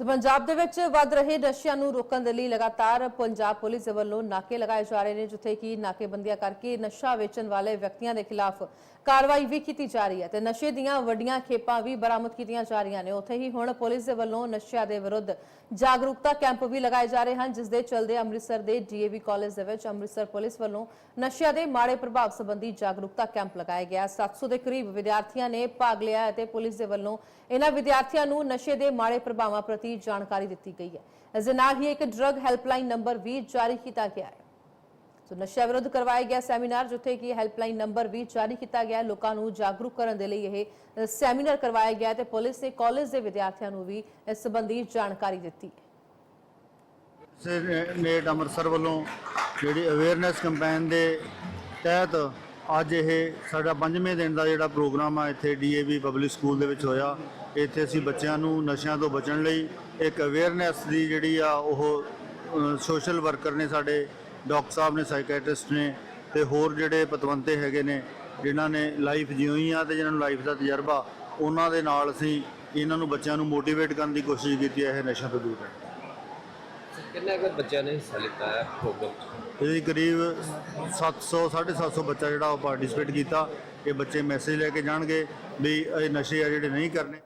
ਤੇ ਪੰਜਾਬ ਦੇ ਵਿੱਚ ਵੱਧ ਰਹੇ ਨਸ਼ਿਆਂ ਨੂੰ ਰੋਕਣ ਦੇ ਲਈ ਲਗਾਤਾਰ ਪੰਜਾਬ ਪੁਲਿਸ ਦੇ ਵੱਲੋਂ ਨਾਕੇ ਲਗਾਏ ਜਾ ਰਹੇ ਨੇ, ਜਿੱਥੇ ਕਿ ਨਾਕੇਬੰਦੀਆਂ ਕਰਕੇ ਨਸ਼ਾ ਵੇਚਣ ਵਾਲੇ ਵਿਅਕਤੀਆਂ ਦੇ ਖਿਲਾਫ ਕਾਰਵਾਈ ਵੀ ਕੀਤੀ ਜਾ ਰਹੀ ਹੈ ਤੇ ਨਸ਼ੇ ਦੀਆਂ ਵੱਡੀਆਂ ਖੇਪਾਂ ਵੀ ਬਰਾਮਦ ਕੀਤੀਆਂ ਜਾ ਰਹੀਆਂ ਨੇ। ਉੱਥੇ ਹੀ ਹੁਣ ਪੁਲਿਸ ਦੇ ਵੱਲੋਂ ਨਸ਼ਿਆਂ ਦੇ ਵਿਰੁੱਧ ਜਾਗਰੂਕਤਾ ਕੈਂਪ ਵੀ ਲਗਾਏ ਜਾ ਰਹੇ ਹਨ, ਜਿਸ ਦੇ ਚਲਦੇ ਅੰਮ੍ਰਿਤਸਰ ਦੇ ਡੀਏਵੀ ਕਾਲਜ ਦੇ ਵਿੱਚ ਅੰਮ੍ਰਿਤਸਰ ਪੁਲਿਸ ਵੱਲੋਂ ਨਸ਼ਿਆਂ ਦੇ ਮਾੜੇ ਪ੍ਰਭਾਵ ਸੰਬੰਧੀ ਜਾਗਰੂਕਤਾ ਕੈਂਪ ਲਗਾਇਆ ਗਿਆ। 700 ਦੇ ਕਰੀਬ ਵਿਦਿਆਰਥੀਆਂ ਨੇ ਭਾਗ ਲਿਆ ਅਤੇ ਪੁਲਿਸ ਦੇ ਵੱਲੋਂ ਇਹਨਾਂ ਵਿਦਿਆਰਥੀਆਂ ਨੂੰ ਨਸ਼ੇ ਦੇ ਮਾੜੇ ਪ੍ਰਭਾਵਾਂ ਪ੍ਰਤੀ ਜਾਣਕਾਰੀ ਦਿੱਤੀ ਗਈ ਹੈ। ਇਸ ਦੇ ਨਾਲ ਹੀ ਇੱਕ ਡਰੱਗ ਹੈਲਪਲਾਈਨ ਨੰਬਰ ਵੀ ਜਾਰੀ ਕੀਤਾ ਗਿਆ ਹੈ। ਸੋ ਨਸ਼ਾ ਵਿਰੁੱਧ ਕਰਵਾਇਆ ਗਿਆ ਸੈਮੀਨਾਰ ਜਿੱਥੇ ਕਿ ਹੈਲਪਲਾਈਨ ਨੰਬਰ ਵੀ ਜਾਰੀ ਕੀਤਾ ਗਿਆ ਹੈ। ਲੋਕਾਂ ਨੂੰ ਜਾਗਰੂਕ ਕਰਨ ਦੇ ਲਈ ਇਹ ਅ, ਸੈਮੀਨਾਰ ਕਰਵਾਇਆ ਗਿਆ ਹੈ ਤੇ ਪੁਲਿਸ ਨੇ ਕਾਲਜ ਦੇ ਵਿਦਿਆਰਥੀਆਂ ਨੂੰ ਵੀ ਇਸ ਸੰਬੰਧੀ ਜਾਣਕਾਰੀ ਦਿੱਤੀ। ਹੈ ਸੇ ਨੇਟ ਅੰਮ੍ਰਿਤਸਰ ਵੱਲੋਂ ਜਿਹੜੀ ਅਵੇਅਰਨੈਸ ਕੈਂਪੇਨ ਦੇ ਤਹਿਤ ਅੱਜ ਇਹ ਸਾਡਾ ਪੰਜਵੇਂ ਦਿਨ ਦਾ ਜਿਹੜਾ ਪ੍ਰੋਗਰਾਮ ਆ ਇੱਥੇ ਡੀਏਵੀ ਪਬਲਿਕ ਸਕੂਲ ਦੇ ਵਿੱਚ ਹੋਇਆ। ਇੱਥੇ ਅਸੀਂ ਬੱਚਿਆਂ ਨੂੰ ਨਸ਼ਿਆਂ ਤੋਂ ਬਚਣ ਲਈ ਇੱਕ ਅਵੇਅਰਨੈਸ ਦੀ ਜਿਹੜੀ ਆ ਉਹ ਸੋਸ਼ਲ ਵਰਕਰ ਨੇ ਸਾਡੇ ਡਾਕਟਰ ਸਾਹਿਬ ਨੇ ਸਾਈਕੈਟ੍ਰਿਸਟ ਨੇ ਤੇ ਹੋਰ ਜਿਹੜੇ ਪਤਵੰਤੇ ਹੈਗੇ ਨੇ ਜਿਨ੍ਹਾਂ ਨੇ ਲਾਈਫ ਜਿਉਈ ਆ ਤੇ ਜਿਨ੍ਹਾਂ ਨੂੰ ਲਾਈਫ ਦਾ ਤਜਰਬਾ ਉਹਨਾਂ ਦੇ ਨਾਲ ਅਸੀਂ ਇਹਨਾਂ ਨੂੰ ਬੱਚਿਆਂ ਨੂੰ ਮੋਟੀਵੇਟ ਕਰਨ ਦੀ ਕੋਸ਼ਿਸ਼ ਕੀਤੀ ਹੈ ਇਹ ਨਸ਼ਿਆਂ ਤੋਂ ਦੂਰ ਰਹਿਣ ਕਿੰਨੇ ਕੁ ਬੱਚਿਆਂ ਨੇ ਹਿੱਸਾ ਲਿੱਤਾ ਹੈ ਪ੍ਰੋਗਰਾਮ 'ਚ? ਇਹਦੀ ਕਰੀਬ 700 750 ਬੱਚਾ ਜਿਹੜਾ ਉਹ ਪਾਰਟਿਸਿਪੇਟ ਕੀਤਾ ਇਹ ਬੱਚੇ ਮੈਸੇਜ ਲੈ ਕੇ ਜਾਣਗੇ ਵੀ ਇਹ ਨਸ਼ੇ ਆ ਜਿਹੜੇ ਨਹੀਂ ਕਰਨੇ।